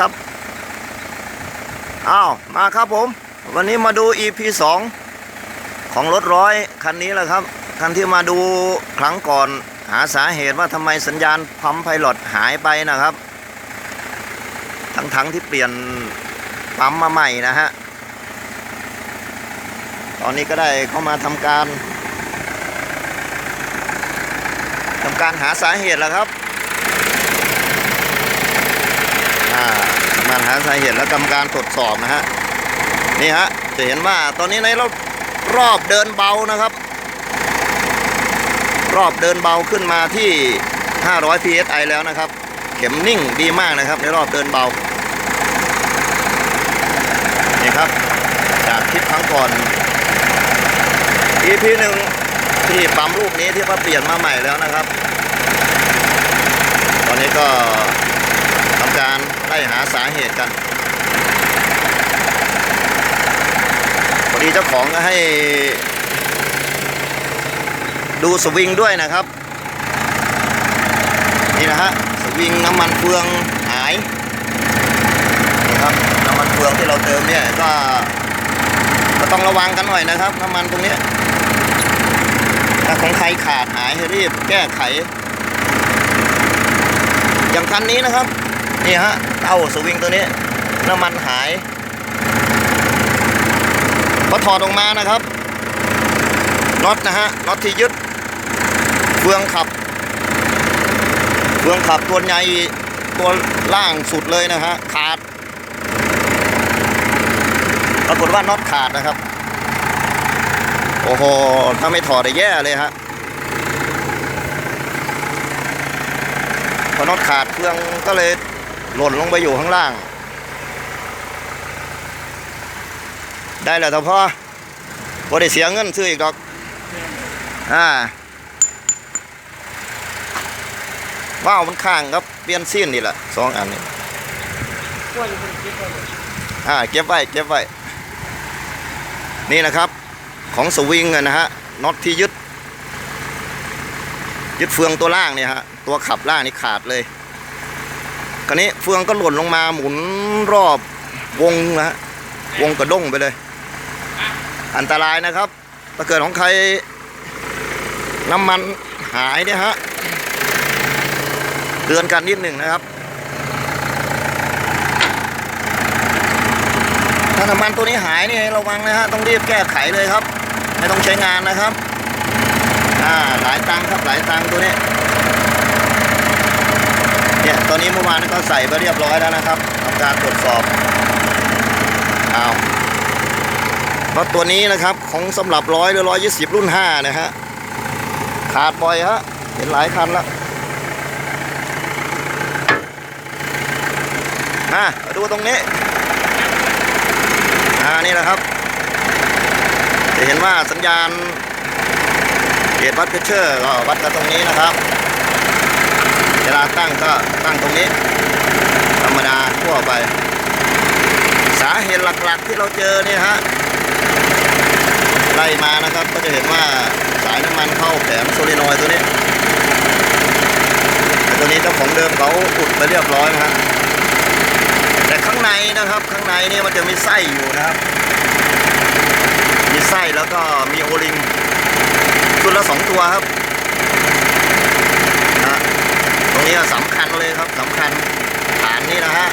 ครับ อ้าว มาครับผม วันนี้มาดู EP 2 ของรถร้อยคันนี้แหละครับ คันที่มาดูครั้งก่อนหาสาเหตุว่าทำไมสัญญาณพัมไพลอตหายไปนะครับ ทั้งๆที่เปลี่ยนปั๊มมาใหม่นะฮะ ตอนนี้ก็ได้เข้ามาทำการทำการหาสาเหตุแล้วครับ อ่า ทำการหาสาเหตุและกรรมการตรวจสอบนะฮะนี่ฮะจะเห็นว่าตอนนี้ในรอบรอบเดินเบานะครับ รอบเดินเบาขึ้นมาที่ 500 psi แล้วนะครับ เข็มนิ่งดีมากนะครับ ในรอบเดินเบานี่ครับ จากคลิปครั้งก่อน EP หนึ่งที่ปั๊มลูกนี้ที่เขาเปลี่ยนมาใหม่แล้วนะครับ ตอนนี้ก็ทำการ ไล่หาสาเหตุกันพอดีเจ้าของก็ให้ ดูสวิงด้วยนะครับ นี่นะฮะสวิงน้ำมันเฟืองหายนี่ครับน้ำมันเฟืองที่เราเติมเนี่ยก็ก็ต้องระวังกันหน่อยนะครับน้ำมันตรงนี้ถ้าของใครขาดหายให้รีบแก้ไข อย่างคันนี้นะครับ นี่ฮะเต้าสวิงตัวนี้ น้ำมันหายพอถอดออกมานะครับน็อตนะฮะน็อตที่ยึดเฟืองขับ เฟืองขับตัวใหญ่ตัวล่างสุดเลยนะฮะขาดปรากฏว่าน็อตขาดนะครับ โอ้โห ถ้าไม่ถอดได้แย่เลยฮะพอน็อตขาดเครื่องก็เลย หล่นลงไปอยู่ข้างล่าง ได้แล้วแต่พ่อพอได้เสียเงินซื้ออีกดอก อ่าว้าวมันข้างครับเปลี่ยนซีนนี่แหละสองอันนี้กล้วยอยู่บนคลิปเลยอ่าเก็บไว้เก็บไว้นี่นะครับ ของสวิงอะนะฮะน็อตที่ยึดยึดเฟืองตัวล่างเนี่ยฮะตัวขับล่างนี่ขาดเลย คราวนี้เฟืองก็หล่นลงมาหมุนรอบวงนะฮะวงกระด้งไปเลย อันตรายนะครับถ้าเกิดของใครน้ำมันหายเนี่ยฮะเตือนกันนิดหนึ่งนะครับ ถ้าน้ำมันตัวนี้หายนี่ระวังนะฮะต้องรีบแก้ไขเลยครับ ไม่ต้องใช้งานนะครับ อ่าหลายตังครับหลายตังตัวนี้ เนี่ยตอนนี้เมื่อวานก็ใส่ไปเรียบร้อยแล้วนะครับทำการตรวจสอบอ้าวรถตัวนี้นะครับของสำหรับร้อยหรือร้อยยี่สิบรุ่นห้านะฮะขาดบ่อยฮะเห็นหลายคันแล้วมาดูตรงนี้อ่านี่แหละครับ จะเห็นว่าสัญญาณเกจวัดเพชเชอร์ก็วัดกันตรงนี้นะครับ เวลาตั้งก็ตั้งตรงนี้ ธรรมดาทั่วไป สาเหตุหลักๆที่เราเจอเนี่ยฮะไล่มานะครับก็จะเห็นว่าสายน้ำมันเข้าแผงโซลินอยตัวนี้ตตัวนี้เจ้าของเดิมเขาอุดไปเรียบร้อยนะฮะแต่ข้างในนะครับข้างในนี่มันจะมีไส้อยู่นะครับ มีไส้แล้วก็มีโอลิงชุดละสองตัวครับนะตรงนี้สำคัญเลย ครับสำคัญฐานนี่นะฮะ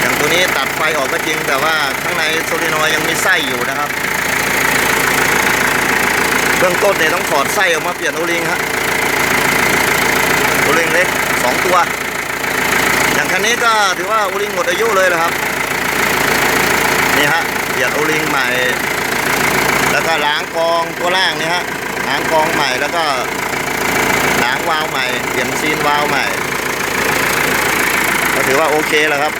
อย่างตัวนี้ตัดไฟออกก็จริง แต่ว่าข้างในโซลินอยยังมีไส้อยู่นะครับ เบื้องต้นเนี่ยต้องถอดไส้ออกมาเปลี่ยนโอลิงฮะโอลิงเล็กสองตัว อย่างคันนี้ก็ถือว่าโอลิงหมดอายุเลยนะครับนี่ฮะเปลี่ยนโอลิงใหม่ แล้วก็ล้างกองตัวล่างนี่ฮะล้างกองใหม่แล้วก็ล้างวาล์วใหม่ เปลี่ยนซีนวาล์วใหม่ ก็ถือว่าโอเคแล้วครับ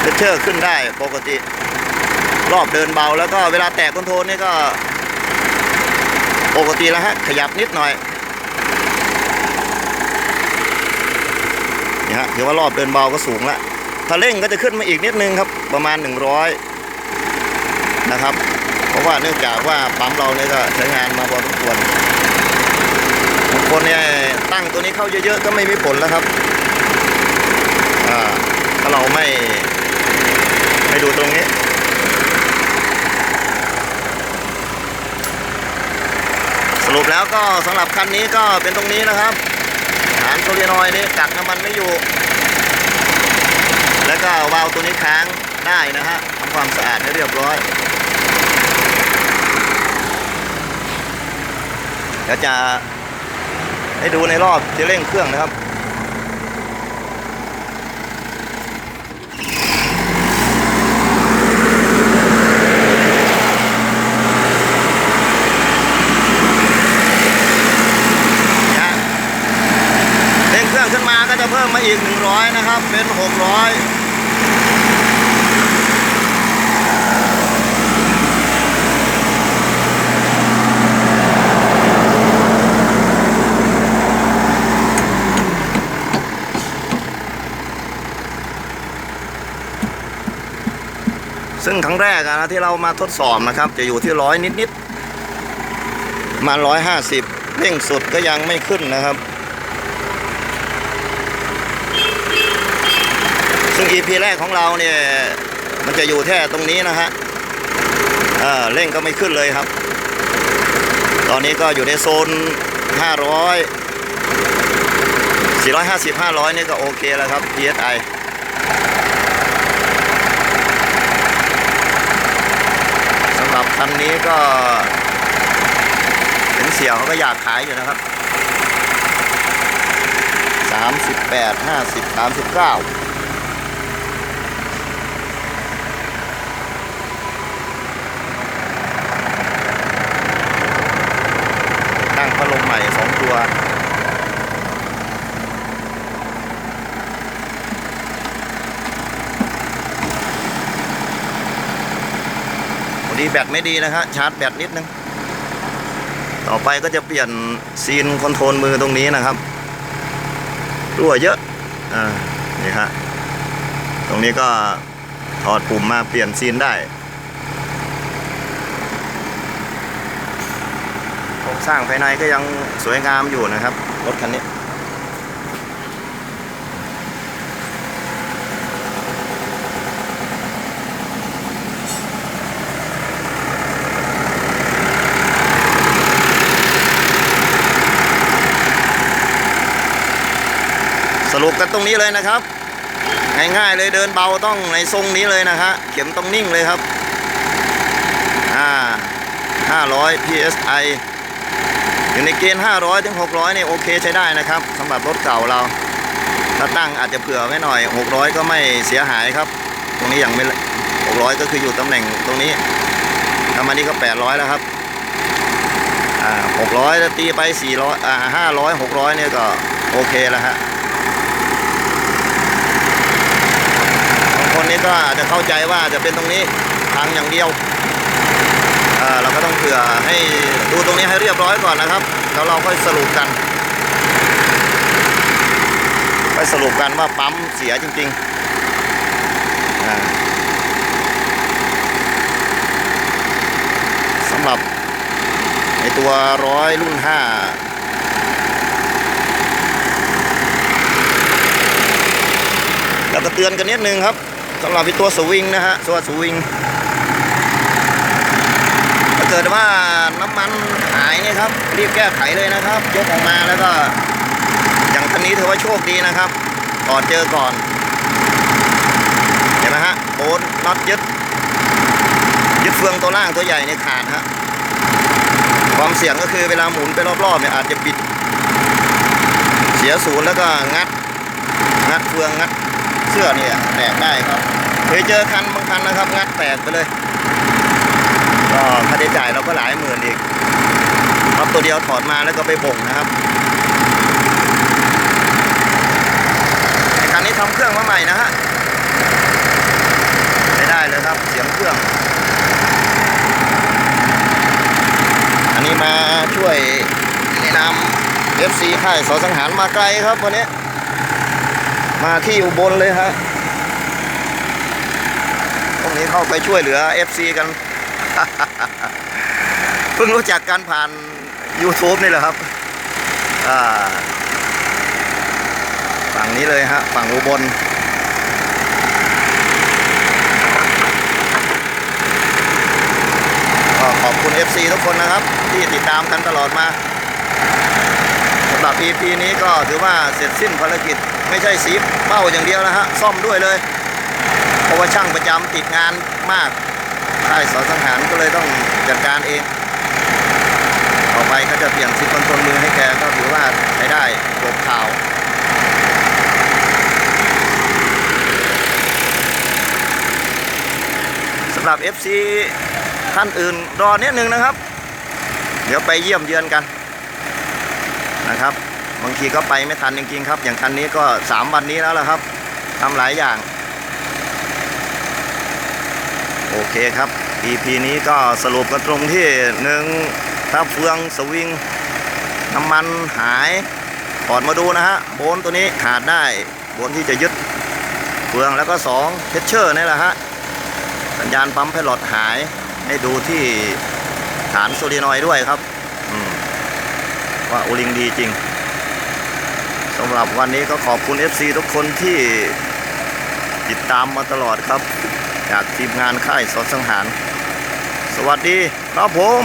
เพชเชอร์ขึ้นได้ปกติ รอบเดินเบาแล้วก็เวลาแตะคอนโทรลนี่ก็ ปกติแล้วฮะ ขยับนิดหน่อยนี่ฮะถือว่ารอบเดินเบาก็สูงล้วถ้าเร่งก็จะขึ้นมาอีกนิดนึงครับ ประมาณ 100 นะครับ เพราะว่าเนื่องจากว่าปั๊มเราเนี่ยก็ใช้งานมาพอสมควรบางคนเนี่ยตั้งตัวนี้เข้าเยอะๆก็ไม่มีผลแล้วครับอ่าถ้า แล้วก็สำหรับคันนี้ก็เป็นตรงนี้นะครับฐานโซลียนอยนี่กักน้ำมันไม่อยู่ แล้วก็วาล์วตัวนี้ค้างได้นะฮะทำความสะอาดให้เรียบร้อยเดี๋ยวจะให้ดูในรอบจะเร่งเครื่องนะครับ นะฮะเร่งเครื่อง ขึ้นมาก็จะเพิ่มมาอีก 100 นะครับ เป็น 600ซึ่งครั้งแรกนะที่เรามาทดสอบนะครับ จะอยู่ที่ร้อยนิดๆมาร้อยห้าสิบเร่งสุดก็ยังไม่ขึ้นนะครับ ซึ่ง EP แรกของเราเนี่ย มันจะอยู่แค่ตรงนี้นะฮะเออเร่งก็ไม่ขึ้นเลยครับ ตอนนี้ก็อยู่ในโซน 500 450 500 นี่ก็โอเคแล้วครับ PSI สำหรับคันนี้ก็เห็นเสี่ยเขาก็อยากขายอยู่นะครับ 38 50 39 ตั้งพัดลมใหม่สองตัว พอดี แบตไม่ดีนะฮะชาร์จแบตนิดนึง ต่อไปก็จะเปลี่ยนซีนคอนโทรลมือตรงนี้นะครับรั่วเยอะอ่านี่ฮะตรงนี้ก็ถอดปุ่มมาเปลี่ยนซีนได้โครงสร้างภายในก็ยังสวยงามอยู่นะครับรถคันนี้ รุปกันตรงนี้เลยนะครับ ง่ายๆเลยเดินเบาต้องในทรงนี้เลยนะฮะเข็มต้องนิ่งเลยครับอ่า500 psi อยู่ในเกณฑ์ 500 ถึง 600นี่โอเคใช้ได้นะครับสำหรับรถเก่าเรา ถ้าตั้งอาจจะเผื่อไว้หน่อย 600 ก็ไม่เสียหายครับ ตรงนี้ยังไม่600 ก็คืออยู่ตำแหน่งตรงนี้ถ้ามานี่ก็ 800 แล้วครับอ่า600ตีไป 400อ่า500 600 เนี่ยก็โอเคแล้วฮะ บาง คนนี้ก็อาจจะเข้าใจว่าจะเป็นตรงนี้ทางอย่างเดียวเเราก็ต้องเผื่อให้ดูตรงนี้ให้เรียบร้อยก่อนนะครับแล้วเราค่อยสรุปกันค่อยสรุปกันว่าปั๊มเสียจริงๆสำหรับในตัวร้อยรุ่นห้าแล้วก็เตือนกันนิดนึงครับ สำหรับไอ้ตัวสวิงนะฮะตัวสวิงถ้าเกิดว่าน้ำมันหายเนี่ยครับรีบแก้ไขเลยนะครับ ยกออกมาแล้วก็ อย่างคันนี้ถือว่าโชคดีนะครับก่อนเจอก่อนเห็นไหมฮะโบนน็อตยึดยึดเฟืองตัวล่างตัวใหญ่เนี่ยขาดฮะความเสี่ยงก็คือเวลาหมุนไปรอบๆเนี่ยอาจจะบิด เสียศูนย์แล้วก็งัด งัดเฟืองงัด เสื้อเนี่ยแตกได้ครับเคยเจอคันบางคันนะครับ งัดแตกไปเลยก็ค่าใช้จ่ายเราก็หลายหมื่นอีกรอบตัวเดียวถอดมาแล้วก็ไปบ่งนะครับอ้คันนี้ทำเครื่องมาใหม่นะฮะใช้ได้เลยครับเสียงเครื่อง อันนี้มาช่วยแนะนำ FC ค่ายสอสังหารมาไกลครับวันนี้ มาที่อุบลเลยฮะตรงนี้เข้าไปช่วยเหลือ FC กัน เพิ่งรู้จักกันผ่าน YouTube นี่แหละครับฝั่งนี้เลยฮะ ฝั่งอุบลก็ขอบคุณ FC ทุกคนนะครับ ที่ติดตามกันตลอดมาสำหรับ EP นี้ก็ถือว่าเสร็จสิ้นภารกิจ ไม่ใช่สีเป้าอย่างเดียวนะฮะซ่อมด้วยเลย เพราะว่าช่างประจำติดงานมากค่ายสอสังหารก็เลยต้องจัดการเอง ต่อไปก็จะเปลี่ยนซิปคอนโทรลมือให้แกก็ถือว่าใช้ได้จบข่าวสำหรับ FC ท่านอื่นรอนิดนึงนะครับ เดี๋ยวไปเยี่ยมเยือนกันนะครับ บางทีก็ไปไม่ทันจริงๆครับ อย่างคันนี้ก็ 3 วันนี้แล้วละครับทำหลายอย่าง โอเคครับ EP นี้ก็สรุปกันตรงที่หนึ่งถ้าเฟืองสวิงน้ำมันหายถอดมาดูนะฮะโบนตัวนี้ขาดได้โบนที่จะยึดเฟืองแล้วก็2เพชเชอร์นี่แหละฮะสัญญาณปั๊มไพลอตหายให้ดูที่ฐานโซลีนอยด้วยครับว่าโอลิงดีจริง สำหรับวันนี้ก็ขอบคุณ FC ทุกคนที่ติดตามมาตลอดครับ จากทีมงานค่ายสอสังหาร สวัสดีครับผม